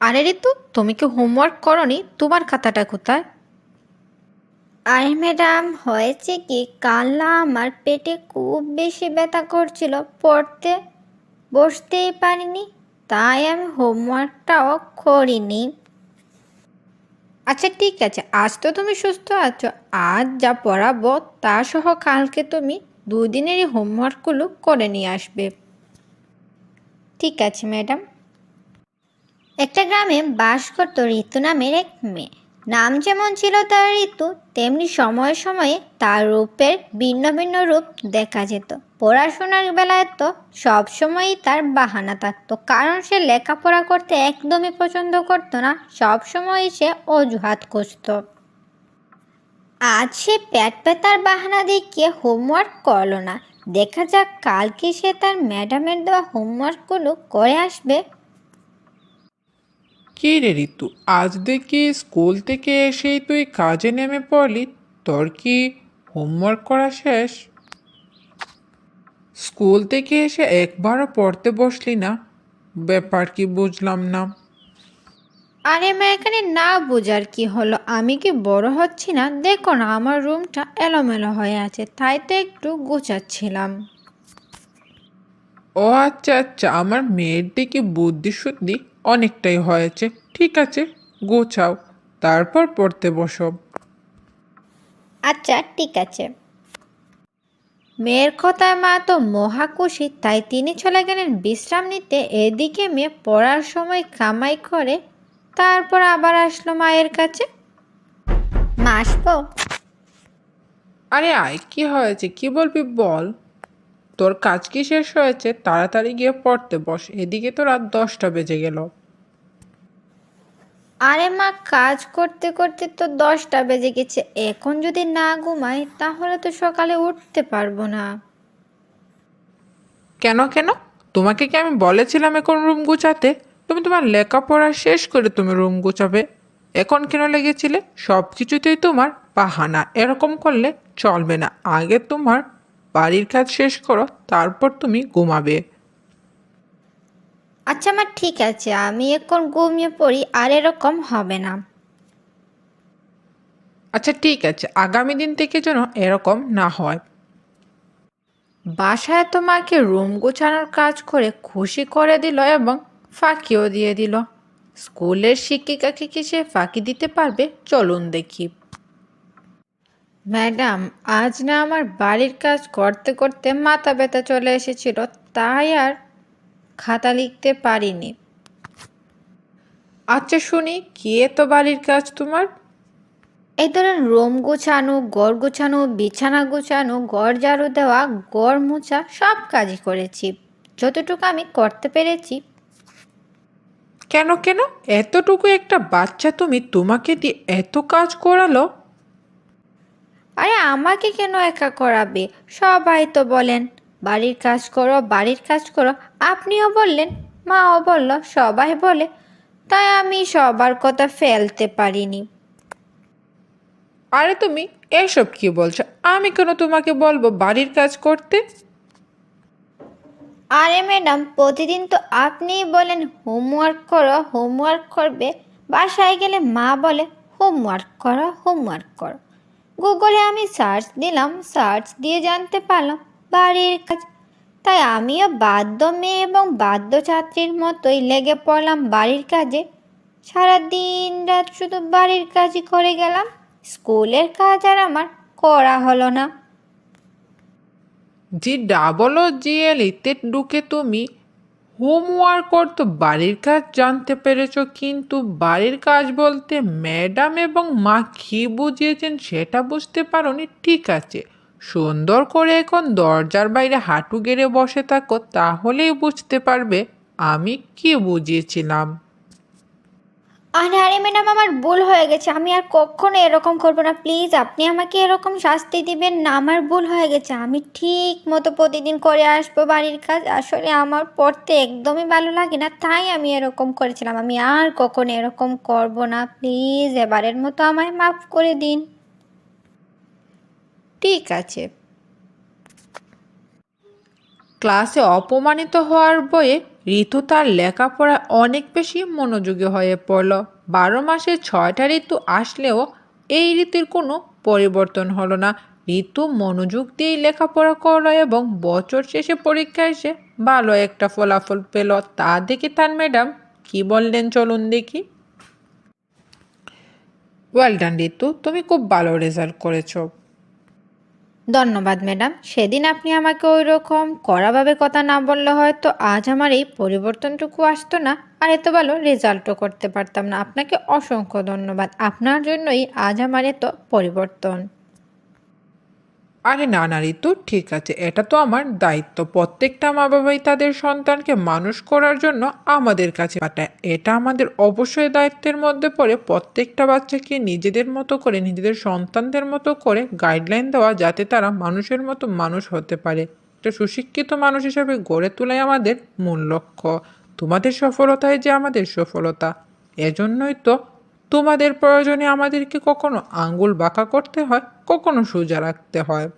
আরে ঋতু তুমি কি হোমওয়ার্ক করনি? তোমার খাতাটা কোথায়? আরে ম্যাডাম হয়েছে কি? কাল না আমার পেটে খুব বেশি ব্যথা করছিল পড়তে বসতেই পারিনি তাই আমি হোমওয়ার্কটাও করিনি। আচ্ছা ঠিক আছে আজ তো তুমি সুস্থ আছো আজ যা পড়াবো তা সহ কালকে তুমি দুদিনেরই হোমওয়ার্কগুলো করে নিয়ে আসবে। ঠিক আছে ম্যাডাম। একটা গ্রামে বাস করত ঋতু নামের এক মেয়ে। নাম যেমন ছিল তার ঋতু, তেমনি সময়ে সময়ে তার রূপের ভিন্ন ভিন্ন রূপ দেখা যেত। পড়াশোনার বেলায় তো সবসময়ই তার বাহানা থাকতো, কারণ সে লেখাপড়া করতে একদমই পছন্দ করতো না সবসময়ই সে অজুহাত খুঁজত। আজ সে পেট পেতার বাহানা দেখিয়ে হোমওয়ার্ক করল না। দেখা যাক কালকে সে তার ম্যাডামের দেওয়া হোমওয়ার্কগুলো করে আসবে কি রে ঋতু? আজ দেখি স্কুল থেকে এসেই তুই কাজে নেমে পড়লি। তোর কি হোমওয়ার্ক করা শেষ? স্কুল থেকে এসে একবারও পড়তে বসলি না? ব্যাপার কি বুঝলাম না। আরে মা এখানে না বোঝার কি হলো? আমি কি বড় হচ্ছি না? দেখো না আমার রুমটা এলোমেলো হয়ে আছে তাই তো একটু গোছাচ্ছিলাম। ও আচ্ছা আচ্ছা আমার মেয়ের দিকে বুদ্ধি শুদ্ধি অনেকটাই হয়েছে। ঠিক আছে গোছাও তারপর পড়তে বসো। আচ্ছা ঠিক আছে। মেয়ের কথায় মা তো মহা খুশি তাই তিনি চলে গেলেন বিশ্রাম নিতে। এদিকে মেয়ে পড়ার সময় কামাই করে তারপর আবার আসলো মায়ের কাছে। মা আসব? আরে আয় কি হয়েছে? কি বলবি বল। তোর কাজ কি শেষ হয়েছে? তাড়াতাড়ি গিয়ে পড়তে বস। এদিকে তো রাত দশটা বেজে গেল। আরে মা, কাজ করতে করতে তো দশটা বেজে গেছে। এখন যদি না ঘুমাই, তাহলে তো সকালে উঠতে পারব না। কেন কেন? তোমাকে কি আমি বলেছিলাম এখন রুম গুছাতে? তুমি তোমার লেখাপড়া শেষ করে তুমি রুম গুছাবে। এখন কেন লেগেছিলে? সব কিছুতেই তোমার বাহানা। এরকম করলে চলবে না। আগে তোমার বাড়ির কাজ শেষ করো, তারপর তুমি ঘুমাবে। আচ্ছা মা ঠিক আছে। আমি এখন ঘুমিয়ে পড়ি আর এরকম হবে না। আচ্ছা ঠিক আছে। আগামী দিন থেকে যেন এরকম না হয়। বাসায় তোমাকে রুম গোছানোর কাজ করে খুশি করে দিল এবং ফাঁকিও দিয়ে দিল। স্কুলের শিক্ষিকাকে কি সে ফাঁকি দিতে পারবে? চলুন দেখি। ম্যাডাম আজ না আমার বাড়ির কাজ করতে করতে মাথা ব্যথা চলে এসেছিল তাই আর খাতা লিখতে পারিনি। আচ্ছা শুনি কি এত বাড়ির কাজ তোমার? এই ধরেন রুম গোছানো গড় গোছানো বিছানা গোছানো ঘর ঝাড়ু দেওয়া গড় মোছা সব কাজই করেছি। যতটুকু আমি করতে পেরেছি। কেন কেন? এতটুকু একটা বাচ্চা তুমি তোমাকে দিয়ে এত কাজ করালো? আরে আমাকে কেন একা করাবে? সবাই তো বলেন। বাড়ির কাজ করো বাড়ির কাজ করো। আপনিও বললেন মাও বলল সবাই বলে। তাই আমি সবার কথা ফেলতে পারিনি। আরে তুমি এসব কি বলছো? আমি কেন তোমাকে বলব বাড়ির কাজ করতে? আরে ম্যাডাম প্রতিদিন তো আপনিই বলেন হোমওয়ার্ক করো হোমওয়ার্ক করবে। বাসায় গেলে মা বলে হোমওয়ার্ক করো হোমওয়ার্ক করো। গুগলে আমি সার্চ দিলাম সার্চ দিয়ে জানতে পারলাম। বাড়ির কাজ। তাই আমিও বাদ্য মেয়ে এবং বাদ্য ছাত্রীর মতোই লেগে পড়লাম বাড়ির কাজে। সারা দিন রাত শুধু বাড়ির কাজই করে গেলাম। স্কুলের কাজ আর আমার করা হলো না। জি ডাবল ও জিএলিতে ঢুকে তুমি, হোমওয়ার্ক করতো বাড়ির কাজ জানতে পেরেছ, কিন্তু বাড়ির কাজ বলতে ম্যাডাম এবং মা কী বুঝিয়েছেন সেটা বুঝতে পারোনি, ঠিক আছে। সুন্দর করে এখন দরজার বাইরে হাঁটু গেড়ে বসে থাকো, তাহলেই বুঝতে পারবে আমি কি বুঝিয়েছিলাম। আরে আরে ম্যাডাম, আমার ভুল হয়ে গেছে। আমি আর কখনো এরকম করব না। প্লিজ, আপনি আমাকে এরকম শাস্তি দিবেন না। আমার ভুল হয়ে গেছে। আমি ঠিক মতো প্রতিদিন করে আসব বাড়ির কাজ। আসলে আমার পড়তে একদমই ভালো লাগে না, তাই আমি এরকম করেছিলাম। আমি আর কখনো এরকম করব না। প্লিজ, এবারের মতো আমায় মাফ করে দিন। ঠিক আছে। ক্লাসে অপমানিত হওয়ার বয়ে ঋতু তার লেখাপড়ায় অনেক বেশি মনোযোগী হয়ে পড়ল। বারো মাসে ছয়টা ঋতু আসলেও এই ঋতুর কোনো পরিবর্তন হলো না। ঋতু মনোযোগ দিয়ে লেখাপড়া করল এবং বছর শেষে পরীক্ষায় এসে ভালো একটা ফলাফল পেল। তা দেখে তার ম্যাডাম, কি বললেন চলুন দেখি? Well done Ritu. তুমি খুব ভালো রেজাল্ট করেছ। ধন্যবাদ, ম্যাডাম। সেদিন আপনি আমাকে ওই রকম কড়াভাবে কথা না বললে হয়তো আজ আমার এই পরিবর্তনটুকু আসতো না। আর এত ভালো রেজাল্টও করতে পারতাম না। আপনাকে অসংখ্য ধন্যবাদ। আপনার জন্যই আজ আমার এত পরিবর্তন। আরে না না ঋতু, ঠিক আছে। এটা তো আমার দায়িত্ব। প্রত্যেকটা মা বাবাই তাদের সন্তানকে মানুষ করার জন্য আমাদের কাছে পাঠায়। এটা আমাদের অবশ্যই দায়িত্বের মধ্যে পড়ে। প্রত্যেকটা বাচ্চাকে নিজেদের মতো করে, নিজেদের সন্তানদের মতো করে গাইডলাইন দেওয়া যাতে তারা মানুষের মতো মানুষ হতে পারে। একটা সুশিক্ষিত মানুষ হিসেবে গড়ে তোলাই আমাদের মূল লক্ষ্য। তোমাদের সফলতাই যে আমাদের সফলতা। এজন্যই তো তোমাদের প্রয়োজনে আমাদেরকে কখনো আঙ্গুল বাঁকা করতে হয় কখনো সোজা রাখতে হয়।